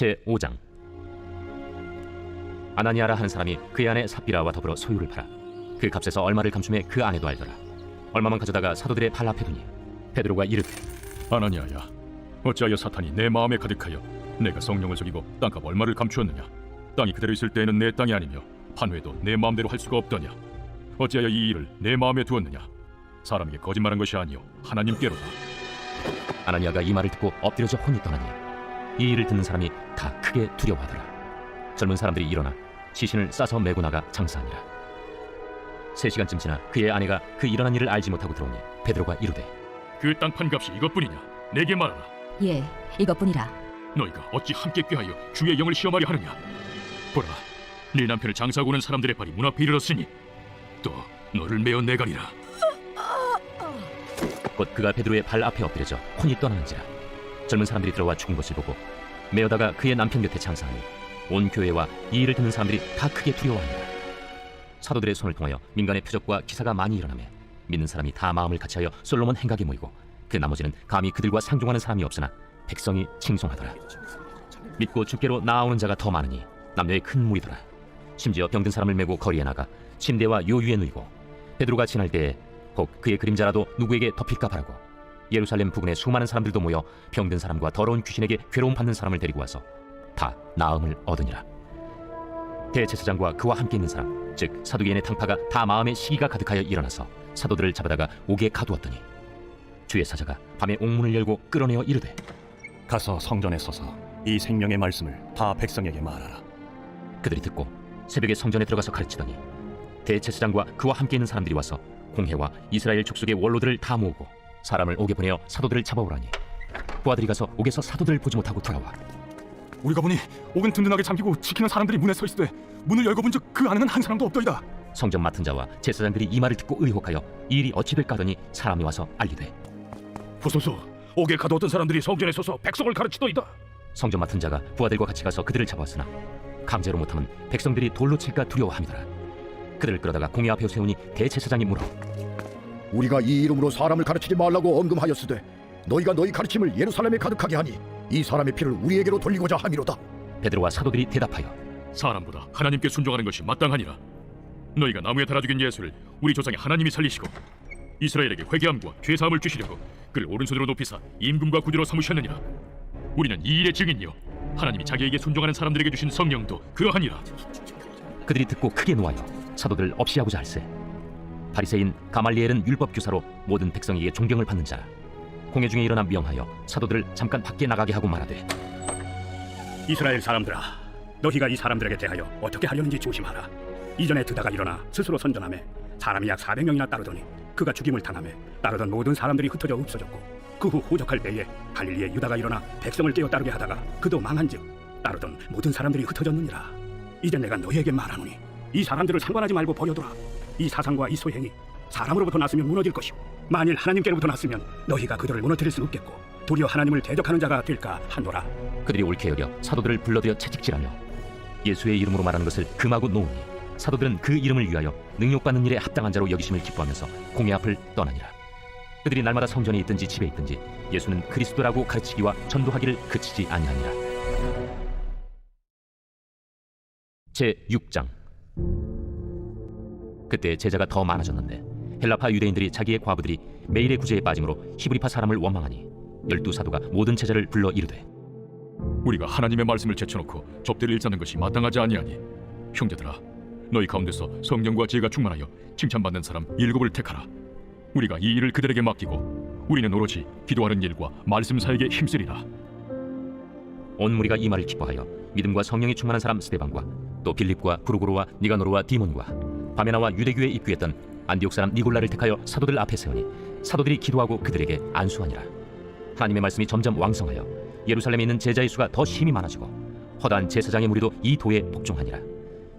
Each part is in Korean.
제 5장. 아나니아라 하는 사람이 그의 아내 삽비라와 더불어 소유를 팔아 그 값에서 얼마를 감춤해 그 아내도 알더라. 얼마만 가져다가 사도들의 발 앞에 두니 베드로가 이르되 아나니아야 어찌하여 사탄이 내 마음에 가득하여 내가 성령을 속이고 땅값 얼마를 감추었느냐? 땅이 그대로 있을 때에는 내 땅이 아니며 판회도 내 마음대로 할 수가 없더냐? 어찌하여 이 일을 내 마음에 두었느냐? 사람에게 거짓말한 것이 아니요 하나님께로다. 아나니아가 이 말을 듣고 엎드려져 혼이 떠나니 이 일을 듣는 사람이 다 크게 두려워하더라. 젊은 사람들이 일어나 시신을 싸서 메고 나가 장사하니라. 세 시간쯤 지나 그의 아내가 그 일어난 일을 알지 못하고 들어오니 베드로가 이르되 그 땅 판값이 이것뿐이냐? 내게 말하라. 예, 이것뿐이라. 너희가 어찌 함께 꾀하여 주의 영을 시험하려 하느냐? 보라 네 남편을 장사하고 오는 사람들의 발이 문 앞에 이르렀으니 또 너를 메어 내가리라. 곧 그가 베드로의 발 앞에 엎드려져 혼이 떠나는지라. 젊은 사람들이 들어와 죽은 것을 보고 메어다가 그의 남편 곁에 장사하니 온 교회와 이 일을 듣는 사람들이 다 크게 두려워하니라 사도들의 손을 통하여 민간의 표적과 기사가 많이 일어나며 믿는 사람이 다 마음을 같이하여 솔로몬 행각에 모이고 그 나머지는 감히 그들과 상종하는 사람이 없으나 백성이 칭송하더라. 믿고 주께로 나아오는 자가 더 많으니 남녀의 큰 무리더라. 심지어 병든 사람을 메고 거리에 나가 침대와 요유에 누이고 베드로가 지날 때에 혹 그의 그림자라도 누구에게 덮일까 바라고 예루살렘 부근에 수많은 사람들도 모여 병든 사람과 더러운 귀신에게 괴로움 받는 사람을 데리고 와서 다 나음을 얻으니라 대제사장과 그와 함께 있는 사람 즉 사두개인의 탕파가 다 마음에 시기가 가득하여 일어나서 사도들을 잡아다가 옥에 가두었더니 주의 사자가 밤에 옥문을 열고 끌어내어 이르되 가서 성전에 서서 이 생명의 말씀을 다 백성에게 말하라. 그들이 듣고 새벽에 성전에 들어가서 가르치더니 대제사장과 그와 함께 있는 사람들이 와서 공회와 이스라엘 족속의 원로들을 다 모으고 사람을 옥에 보내어 사도들을 잡아오라니. 부하들이 가서 옥에서 사도들을 보지 못하고 돌아와. 우리가 보니 옥은 든든하게 잠기고 지키는 사람들이 문에 서 있으되 문을 열고 본즉 그 안에는 한 사람도 없더이다. 성전 맡은 자와 제사장들이 이 말을 듣고 의혹하여 이 일이 어찌 될까 하더니 사람이 와서 알리되 보소서 옥에 가두었던 사람들이 성전에 서서 백성을 가르치더이다. 성전 맡은 자가 부하들과 같이 가서 그들을 잡았으나 강제로 못하면 백성들이 돌로 칠까 두려워함이더라. 그들을 끌어다가 공회 앞에 세우니 대제사장이 물어 우리가 이 이름으로 사람을 가르치지 말라고 언금하였으되 너희가 너희 가르침을 예루살렘에 가득하게 하니 이 사람의 피를 우리에게로 돌리고자 함이로다. 베드로와 사도들이 대답하여 사람보다 하나님께 순종하는 것이 마땅하니라. 너희가 나무에 달아 죽인 예수를 우리 조상의 하나님이 살리시고 이스라엘에게 회개함과 죄 사함을 주시려고 그를 오른손으로 높이사 임금과 구주로 삼으셨느니라. 우리는 이 일의 증인이요 하나님이 자기에게 순종하는 사람들에게 주신 성령도 그러하니라. 그들이 듣고 크게 놓아여 사도들을 없이 하고자 할세 바리새인 가말리엘은 율법 교사로 모든 백성에게 존경을 받는 자라 공회 중에 일어나 명하여 사도들을 잠깐 밖에 나가게 하고 말하되 이스라엘 사람들아 너희가 이 사람들에게 대하여 어떻게 하려는지 조심하라. 이전에 드다가 일어나 스스로 선전함에 사람이 약 400명이나 따르더니 그가 죽임을 당함에 따르던 모든 사람들이 흩어져 없어졌고 그 후 호적할 때에 갈릴리에 유다가 일어나 백성을 깨어 따르게 하다가 그도 망한즉 따르던 모든 사람들이 흩어졌느니라. 이제 내가 너희에게 말하노니 이 사람들을 상관하지 말고 버려둬라 이 사상과 이 소행이 사람으로부터 났으면 무너질 것이요 만일 하나님께로부터 났으면 너희가 그들을 무너뜨릴 수 없겠고 도리어 하나님을 대적하는 자가 될까 하노라. 그들이 옳게 여겨 사도들을 불러들여 채찍질하며 예수의 이름으로 말하는 것을 금하고 놓으니 사도들은 그 이름을 위하여 능욕받는 일에 합당한 자로 여기심을 기뻐하면서 공회 앞을 떠나니라. 그들이 날마다 성전에 있든지 집에 있든지 예수는 그리스도라고 가르치기와 전도하기를 그치지 아니하니라. 제 6장 그때 제자가 더 많아졌는데 헬라파 유대인들이 자기의 과부들이 매일의 구제에 빠짐으로 히브리파 사람을 원망하니 열두 사도가 모든 제자를 불러 이르되 우리가 하나님의 말씀을 제쳐놓고 접대를 일자는 것이 마땅하지 아니하니 형제들아 너희 가운데서 성령과 지혜가 충만하여 칭찬받는 사람 일곱을 택하라. 우리가 이 일을 그들에게 맡기고 우리는 오로지 기도하는 일과 말씀 사에게 힘쓰리라. 온 무리가 이 말을 기뻐하여 믿음과 성령이 충만한 사람 스데반과 또 빌립과 브루고로와 니가노로와 디몬과 바메나와 유대교에 입교했던 안디옥 사람 니골라를 택하여 사도들 앞에 세우니 사도들이 기도하고 그들에게 안수하니라. 하나님의 말씀이 점점 왕성하여 예루살렘에 있는 제자의 수가 더 심히 많아지고 허다한 제사장의 무리도 이 도에 복종하니라.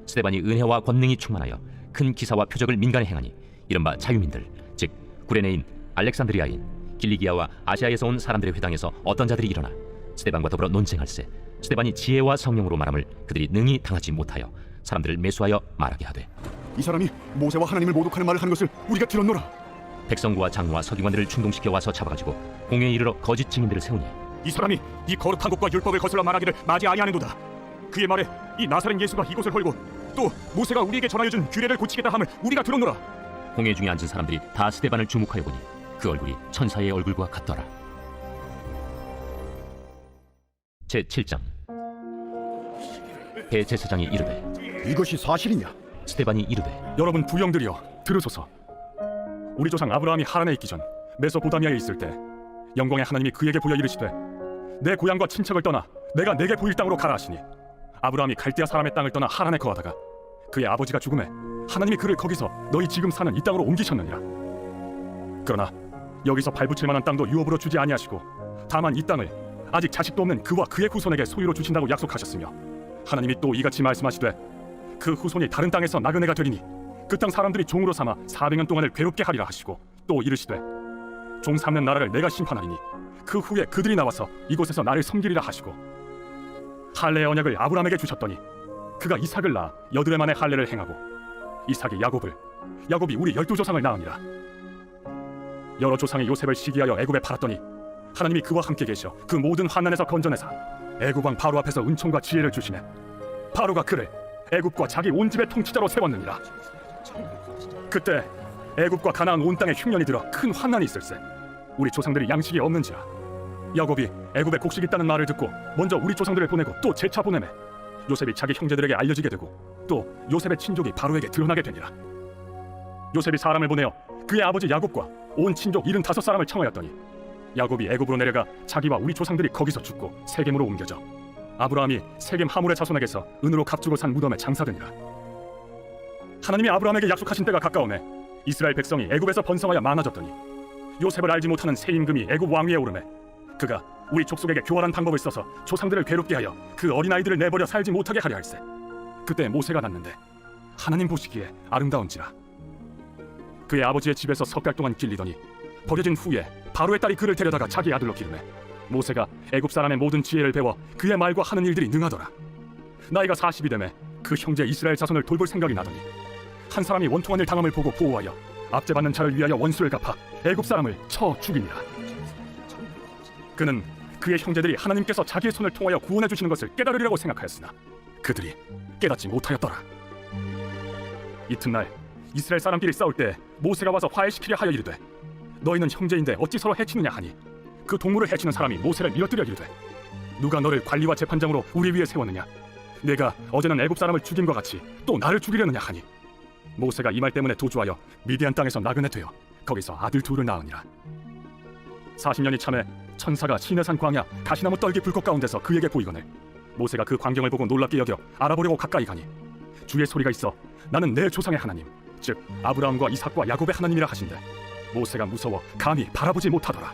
스데반이 은혜와 권능이 충만하여 큰 기사와 표적을 민간에 행하니 이른바 자유민들 즉 구레네인 알렉산드리아인 길리기아와 아시아에서 온 사람들의 회당에서 어떤 자들이 일어나 스데반과 더불어 논쟁할세. 스데반이 지혜와 성령으로 말함을 그들이 능히 당하지 못하여 사람들을 매수하여 말하게 하되 이 사람이 모세와 하나님을 모독하는 말을 하는 것을 우리가 들었노라. 백성과 장로와 서기관들을 충동시켜 와서 잡아가지고 공회에 이르러 거짓 증인들을 세우니 이 사람이 이 거룩한 곳과 율법을 거슬러 말하기를 맞이 아니하는도다. 그의 말에 이 나사렛 예수가 이곳을 헐고 또 모세가 우리에게 전하여준 규례를 고치겠다 함을 우리가 들었노라. 홍해 중에 앉은 사람들이 다 스데반을 주목하여 보니 그 얼굴이 천사의 얼굴과 같더라. 제 7장 대제사장이 이르되 이것이 사실이냐? 스데반이 이르되 여러분 부영들이여 들으소서. 우리 조상 아브라함이 하란에 있기 전 메소포다미아에 있을 때 영광의 하나님이 그에게 보여 이르시되 내 고향과 친척을 떠나 내가 내게 보일 땅으로 가라 하시니 아브라함이 갈대아 사람의 땅을 떠나 하란에 거하다가 그의 아버지가 죽음에 하나님이 그를 거기서 너희 지금 사는 이 땅으로 옮기셨느니라. 그러나 여기서 발붙일 만한 땅도 유업으로 주지 아니하시고 다만 이 땅을 아직 자식도 없는 그와 그의 후손에게 소유로 주신다고 약속하셨으며 하나님이 또 이같이 말씀하시되 그 후손이 다른 땅에서 나그네가 되리니 그 땅 사람들이 종으로 삼아 400년 동안을 괴롭게 하리라 하시고 또 이르시되 종 삼는 나라를 내가 심판하리니 그 후에 그들이 나와서 이곳에서 나를 섬기리라 하시고 할례의 언약을 아브라함에게 주셨더니 그가 이삭을 낳아 여드레 만에 할례를 행하고 이삭이 야곱을 야곱이 우리 열두 조상을 낳으니라. 여러 조상이 요셉을 시기하여 애굽에 팔았더니 하나님이 그와 함께 계셔 그 모든 환난에서 건져내사 애굽 왕 바로 앞에서 은총과 지혜를 주시네 바로가 그를 애굽과 자기 온 집의 통치자로 세웠느니라. 그때 애굽과 가나안 온 땅에 흉년이 들어 큰 환난이 있을세. 우리 조상들이 양식이 없는지라. 야곱이 애굽에 곡식 있다는 말을 듣고 먼저 우리 조상들을 보내고 또 재차 보내매 요셉이 자기 형제들에게 알려지게 되고 또 요셉의 친족이 바로에게 드러나게 되니라. 요셉이 사람을 보내어 그의 아버지 야곱과 온 친족 일흔 다섯 사람을 청하였더니 야곱이 애굽으로 내려가 자기와 우리 조상들이 거기서 죽고 세겜으로 옮겨져 아브라함이 세겜 하물의 자손에게서 은으로 값주고 산 무덤에 장사되니라. 하나님이 아브라함에게 약속하신 때가 가까우매 이스라엘 백성이 애굽에서 번성하여 많아졌더니 요셉을 알지 못하는 새 임금이 애굽 왕위에 오르매 그가 우리 족속에게 교활한 방법을 써서 조상들을 괴롭게 하여 그 어린아이들을 내버려 살지 못하게 하려 할세. 그때 모세가 났는데 하나님 보시기에 아름다운지라. 그의 아버지의 집에서 석 달 동안 길리더니 버려진 후에 바로의 딸이 그를 데려다가 자기 아들로 기르매 모세가 애굽 사람의 모든 지혜를 배워 그의 말과 하는 일들이 능하더라. 나이가 40이 되매 그 형제 이스라엘 자손을 돌볼 생각이 나더니 한 사람이 원통한을 당함을 보고 보호하여 압제받는 자를 위하여 원수를 갚아 애굽 사람을 쳐 죽이니라. 그는 그의 형제들이 하나님께서 자기의 손을 통하여 구원해 주시는 것을 깨달으리라고 생각하였으나 그들이 깨닫지 못하였더라. 이튿날 이스라엘 사람끼리 싸울 때 모세가 와서 화해시키려 하여 이르되 너희는 형제인데 어찌 서로 해치느냐 하니 그 동물을 해치는 사람이 모세를 밀어뜨려 이르되 누가 너를 관리와 재판장으로 우리 위에 세웠느냐? 내가 어제는 애굽 사람을 죽임과 같이 또 나를 죽이려느냐 하니? 모세가 이 말 때문에 도주하여 미디안 땅에서 나그네 되어 거기서 아들 둘을 낳으니라. 40년이 참에 천사가 시내산 광야 가시나무 떨기 불꽃 가운데서 그에게 보이거늘 모세가 그 광경을 보고 놀랍게 여겨 알아보려고 가까이 가니 주의 소리가 있어 나는 내 조상의 하나님 즉 아브라함과 이삭과 야곱의 하나님이라 하신대. 모세가 무서워 감히 바라보지 못하더라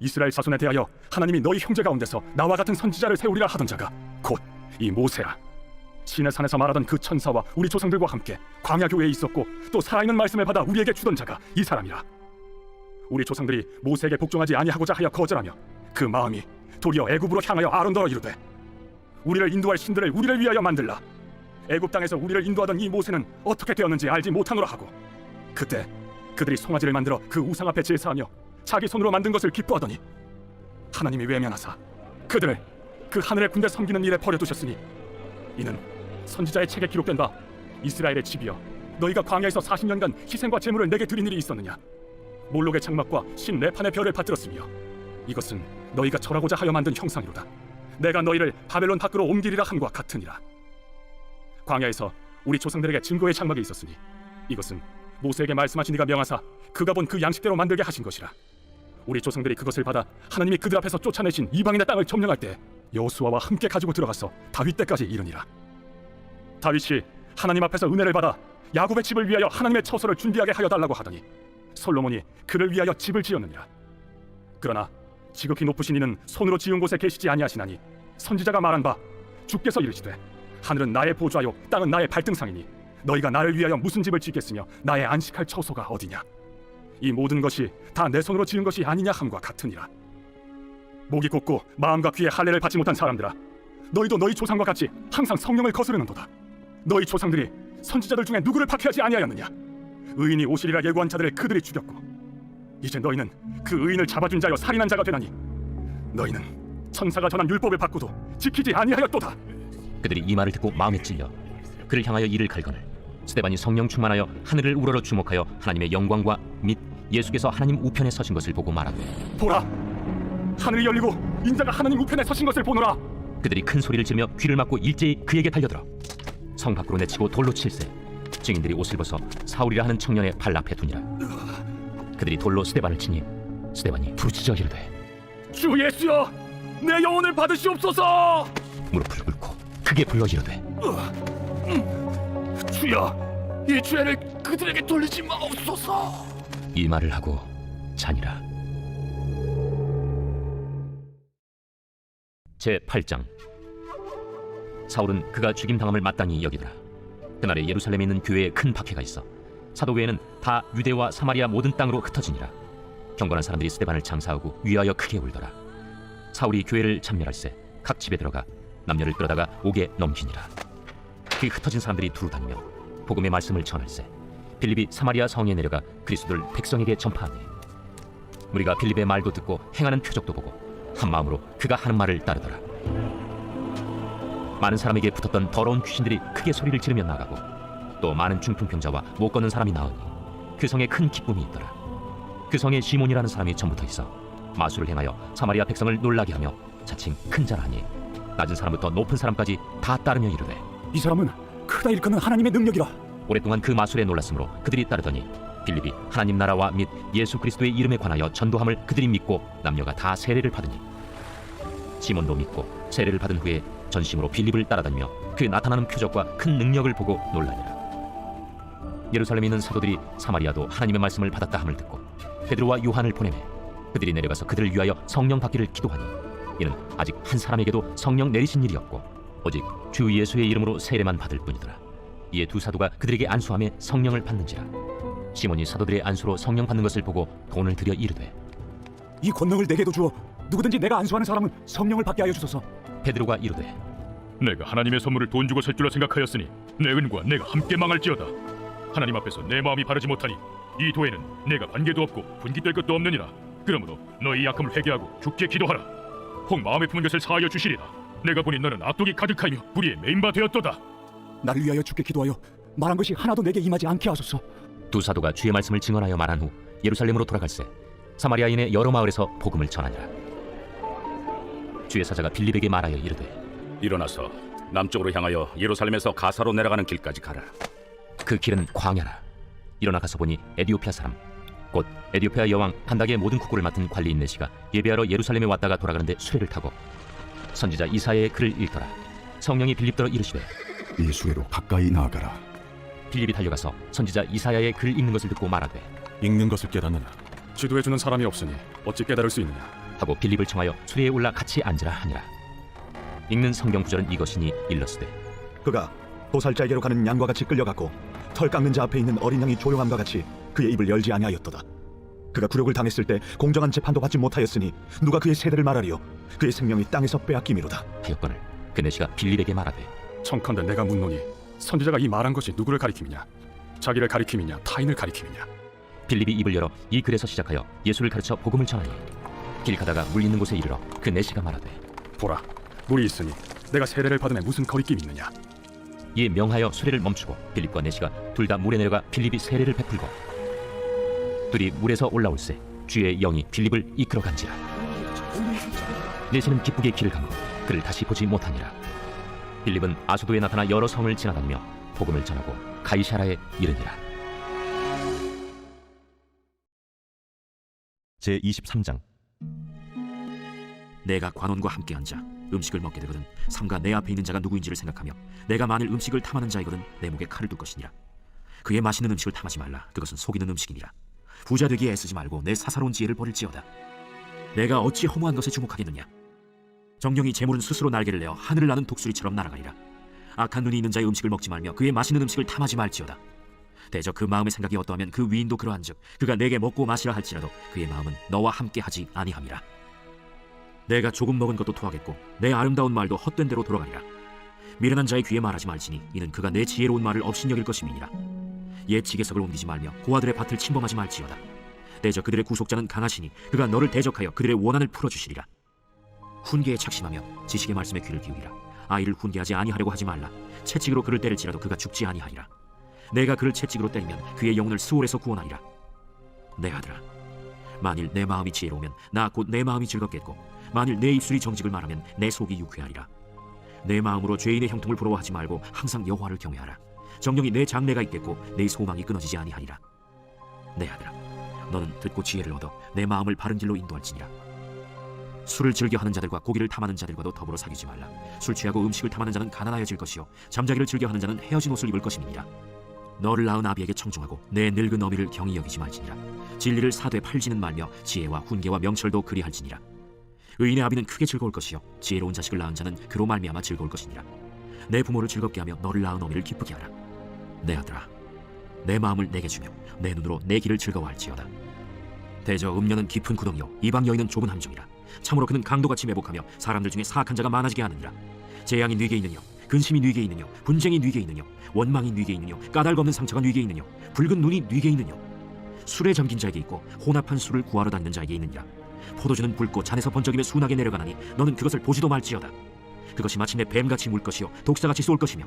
이스라엘 자손에 대하여 하나님이 너희 형제 가운데서 나와 같은 선지자를 세우리라 하던 자가 곧 이 모세라 신의 산에서 말하던 그 천사와 우리 조상들과 함께 광야 교회에 있었고 또 살아있는 말씀을 받아 우리에게 주던 자가 이 사람이라. 우리 조상들이 모세에게 복종하지 아니하고자 하여 거절하며 그 마음이 도리어 애굽으로 향하여 아론더러 이르되 우리를 인도할 신들을 우리를 위하여 만들라. 애굽 땅에서 우리를 인도하던 이 모세는 어떻게 되었는지 알지 못하노라 하고 그때 그들이 송아지를 만들어 그 우상 앞에 제사하며 자기 손으로 만든 것을 기뻐하더니 하나님이 외면하사 그들을 그 하늘의 군대 섬기는 일에 버려두셨으니 이는 선지자의 책에 기록된 바 이스라엘의 집이여 너희가 광야에서 40년간 희생과 제물을 내게 드린 일이 있었느냐? 몰록의 장막과 신 네판의 별을 받들었으며 이것은 너희가 절하고자 하여 만든 형상이로다. 내가 너희를 바벨론 밖으로 옮기리라 함과 같으니라. 광야에서 우리 조상들에게 증거의 장막이 있었으니 이것은 모세에게 말씀하신 이가 명하사 그가 본 그 양식대로 만들게 하신 것이라. 우리 조상들이 그것을 받아 하나님이 그들 앞에서 쫓아내신 이방인의 땅을 점령할 때 여호수아와 함께 가지고 들어가서 다윗 때까지 이르니라. 다윗이 하나님 앞에서 은혜를 받아 야곱의 집을 위하여 하나님의 처소를 준비하게 하여 달라고 하더니 솔로몬이 그를 위하여 집을 지었느니라. 그러나 지극히 높으신 이는 손으로 지은 곳에 계시지 아니하시나니 선지자가 말한 바 주께서 이르시되 하늘은 나의 보좌요 땅은 나의 발등상이니 너희가 나를 위하여 무슨 집을 짓겠으며 나의 안식할 처소가 어디냐? 이 모든 것이 다 내 손으로 지은 것이 아니냐 함과 같으니라. 목이 곧고 마음과 귀에 할례를 받지 못한 사람들아 너희도 너희 조상과 같이 항상 성령을 거스르는도다. 너희 조상들이 선지자들 중에 누구를 박해하지 아니하였느냐? 의인이 오시리라 예고한 자들을 그들이 죽였고 이제 너희는 그 의인을 잡아준 자여 살인한 자가 되나니 너희는 천사가 전한 율법을 받고도 지키지 아니하였도다. 그들이 이 말을 듣고 마음에 찔려 그를 향하여 이를 갈거늘 스테반이 성령 충만하여 하늘을 우러러 주목하여 하나님의 영광과 및 예수께서 하나님 우편에 서신 것을 보고 말하되 보라 하늘이 열리고 인자가 하나님 우편에 서신 것을 보노라. 그들이 큰 소리를 지르며 귀를 막고 일제히 그에게 달려들어 성 밖으로 내치고 돌로 칠세 증인들이 옷을 벗어 사울이라 하는 청년의 발 앞에 두니라. 그들이 돌로 스테반을 치니 스테반이 부르짖어 이르되 주 예수여 내 영혼을 받으시옵소서. 무릎을 꿇고 크게 불러 이르되 주여 이 죄를 그들에게 돌리지 마옵소서. 이 말을 하고 자니라. 제 8장. 사울은 그가 죽임 당함을 마땅히 여기더라. 그날에 예루살렘에 있는 교회에 큰 박해가 있어 사도교회는 다 유대와 사마리아 모든 땅으로 흩어지니라. 경건한 사람들이 스테반을 장사하고 위하여 크게 울더라. 사울이 교회를 참멸할세 각 집에 들어가 남녀를 끌어다가 옥에 넘기니라 그 흩어진 사람들이 두루 다니며 복음의 말씀을 전할세. 빌립이 사마리아 성에 내려가 그리스도를 백성에게 전파하니 우리가 빌립의 말도 듣고 행하는 표적도 보고 한 마음으로 그가 하는 말을 따르더라. 많은 사람에게 붙었던 더러운 귀신들이 크게 소리를 지르며 나가고 또 많은 중풍병자와 못 걷는 사람이 나으니 그 성에 큰 기쁨이 있더라. 그 성에 시몬이라는 사람이 전부터 있어 마술을 행하여 사마리아 백성을 놀라게 하며 자칭 큰 자라니 낮은 사람부터 높은 사람까지 다 따르며 이르되 이 사람은 크다 일컫는 하나님의 능력이라. 오랫동안 그 마술에 놀랐으므로 그들이 따르더니 빌립이 하나님 나라와 및 예수 그리스도의 이름에 관하여 전도함을 그들이 믿고 남녀가 다 세례를 받으니 시몬도 믿고 세례를 받은 후에 전심으로 빌립을 따라다니며 그 나타나는 표적과 큰 능력을 보고 놀라니라 예루살렘에 있는 사도들이 사마리아도 하나님의 말씀을 받았다 함을 듣고 베드로와 요한을 보내매 그들이 내려가서 그들을 위하여 성령 받기를 기도하니 이는 아직 한 사람에게도 성령 내리신 일이 없고 오직 주 예수의 이름으로 세례만 받을 뿐이더라 이에 두 사도가 그들에게 안수함에 성령을 받는지라 시몬이 사도들의 안수로 성령 받는 것을 보고 돈을 들여 이르되 이 권능을 내게도 주어 누구든지 내가 안수하는 사람은 성령을 받게 하여 주소서. 베드로가 이르되 내가 하나님의 선물을 돈 주고 살 줄로 생각하였으니 내 은과 내가 함께 망할지어다. 하나님 앞에서 내 마음이 바르지 못하니 이 도에는 내가 관계도 없고 분기될 것도 없느니라. 그러므로 너희 약함을 회개하고 죽게 기도하라. 혹 마음에 품은 것을 사하여 주시리라. 내가 보니 너는 악독이 가득하며 불의의 메인바 되었도다. 나를 위하여 주께 기도하여 말한 것이 하나도 내게 임하지 않게 하소서. 두 사도가 주의 말씀을 증언하여 말한 후 예루살렘으로 돌아갈새 사마리아인의 여러 마을에서 복음을 전하니라 주의 사자가 빌립에게 말하여 이르되 일어나서 남쪽으로 향하여 예루살렘에서 가사로 내려가는 길까지 가라. 그 길은 광야라 일어나 가서 보니 에디오피아 사람 곧 에디오피아 여왕 판닥의 모든 국고를 맡은 관리인 네시가 예배하러 예루살렘에 왔다가 돌아가는데 수레를 타고 선지자 이사야의 글을 읽더라 성령이 빌립더러 이르시되 이 수레로 가까이 나아가라. 빌립이 달려가서 선지자 이사야의 글 읽는 것을 듣고 말하되 읽는 것을 깨닫느라 지도해 주는 사람이 없으니 어찌 깨달을 수 있느냐 하고 빌립을 청하여 수레에 올라 같이 앉으라 하니라 읽는 성경 구절은 이것이니 일러스되 그가 도살자에게로 가는 양과 같이 끌려갔고 털 깎는 자 앞에 있는 어린 양이 조용함과 같이 그의 입을 열지 아니하였도다. 그가 굴욕을 당했을 때 공정한 재판도 받지 못하였으니 누가 그의 세대를 말하리요? 그의 생명이 땅에서 빼앗김이로다. 하였거늘 그 내시가 빌립에게 말하되 청컨대 내가 묻노니 선지자가 이 말한 것이 누구를 가리킴이냐 자기를 가리킴이냐 타인을 가리킴이냐 빌립이 입을 열어 이 글에서 시작하여 예수를 가르쳐 복음을 전하니 길 가다가 물 있는 곳에 이르러 그 내시가 말하되 보라 물이 있으니 내가 세례를 받음에 무슨 거리낌이 있느냐 이에 명하여 수레를 멈추고 빌립과 내시가 둘 다 물에 내려가 빌립이 세례를 베풀고 둘이 물에서 올라올새 주의 영이 빌립을 이끌어 간지라. 내시는 기쁘게 길을 가고 그를 다시 보지 못하니라. 빌립은 아수도에 나타나 여러 성을 지나다니며 복음을 전하고 가이사라에 이르니라. 제 23장. 내가 관원과 함께 앉아 음식을 먹게 되거든 삼가 내 앞에 있는 자가 누구인지를 생각하며 내가 만일 음식을 탐하는 자이거든 내 목에 칼을 둘 것이니라. 그의 맛있는 음식을 탐하지 말라. 그것은 속이는 음식이니라 부자 되기에 애쓰지 말고 내 사사로운 지혜를 버릴지어다. 내가 어찌 허무한 것에 주목하겠느냐? 정령이 재물은 스스로 날개를 내어 하늘을 나는 독수리처럼 날아가리라. 악한 눈이 있는 자의 음식을 먹지 말며 그의 맛있는 음식을 탐하지 말지어다. 대저 그 마음의 생각이 어떠하면 그 위인도 그러한즉 그가 내게 먹고 마시라 할지라도 그의 마음은 너와 함께 하지 아니함이라. 내가 조금 먹은 것도 토하겠고 내 아름다운 말도 헛된 대로 돌아가리라. 미련한 자의 귀에 말하지 말지니 이는 그가 내 지혜로운 말을 업신여길 것임이니라 옛 지게석을 옮기지 말며 고아들의 밭을 침범하지 말지어다. 대저 그들의 구속자는 강하시니 그가 너를 대적하여 그들의 원한을 풀어주시리라. 훈계에 착심하며 지식의 말씀에 귀를 기울이라. 아이를 훈계하지 아니하려고 하지 말라. 채찍으로 그를 때릴지라도 그가 죽지 아니하리라. 내가 그를 채찍으로 때리면 그의 영혼을 수월에서 구원하리라. 내 아들아. 만일 내 마음이 지혜로우면 나 곧 내 마음이 즐겁겠고 만일 내 입술이 정직을 말하면 내 속이 유쾌하리라. 내 마음으로 죄인의 형통을 부러워하지 말고 항상 여호와를 경외하라 정령이 내 장래가 있겠고 내 소망이 끊어지지 아니하리라. 내 아들아 너는 듣고 지혜를 얻어 내 마음을 바른 길로 인도할지니라. 술을 즐겨하는 자들과 고기를 탐하는 자들과도 더불어 사귀지 말라. 술 취하고 음식을 탐하는 자는 가난하여질 것이요 잠자기를 즐겨하는 자는 헤어진 옷을 입을 것임이니라. 너를 낳은 아비에게 청종하고 내 늙은 어미를 경히 여기지 말지니라. 진리를 사되 팔지는 말며 지혜와 훈계와 명철도 그리할지니라. 의인의 아비는 크게 즐거울 것이요 지혜로운 자식을 낳은 자는 그로 말미암아 즐거울 것이니라. 내 부모를 즐겁게 하며 너를 낳은 어미를 기쁘게 하라 내 아들아 내 마음을 내게 주며 내 눈으로 내 길을 즐거워할지어다. 대저 음녀는 깊은 구덩이요 이방 여인은 좁은 함정이라. 참으로 그는 강도같이 매복하며 사람들 중에 사악한 자가 많아지게 하느니라. 재앙이 네게 있느뇨 근심이 네게 있느뇨 분쟁이 네게 있느뇨 원망이 네게 있느뇨 까닭 없는 상처가 네게 있느뇨 붉은 눈이 네게 있느뇨 술에 잠긴 자에게 있고 혼합한 술을 구하러 다니는 자에게 있느니라. 포도주는 붉고 잔에서 번쩍이며 순하게 내려가나니 너는 그것을 보지도 말지어다. 그것이 마침내 뱀같이 물 것이요 독사같이 쏠 것이며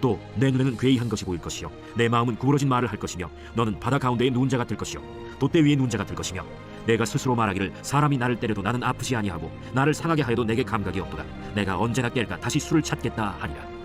또 내 눈에는 괴이한 것이 보일 것이요. 내 마음은 구부러진 말을 할 것이며 너는 바다 가운데의 눈자 같을 것이요. 돛대 위의 눈자 같을 것이며 내가 스스로 말하기를 사람이 나를 때려도 나는 아프지 아니하고 나를 상하게 하여도 내게 감각이 없도다. 내가 언제나 깰까 다시 술을 찾겠다 하리라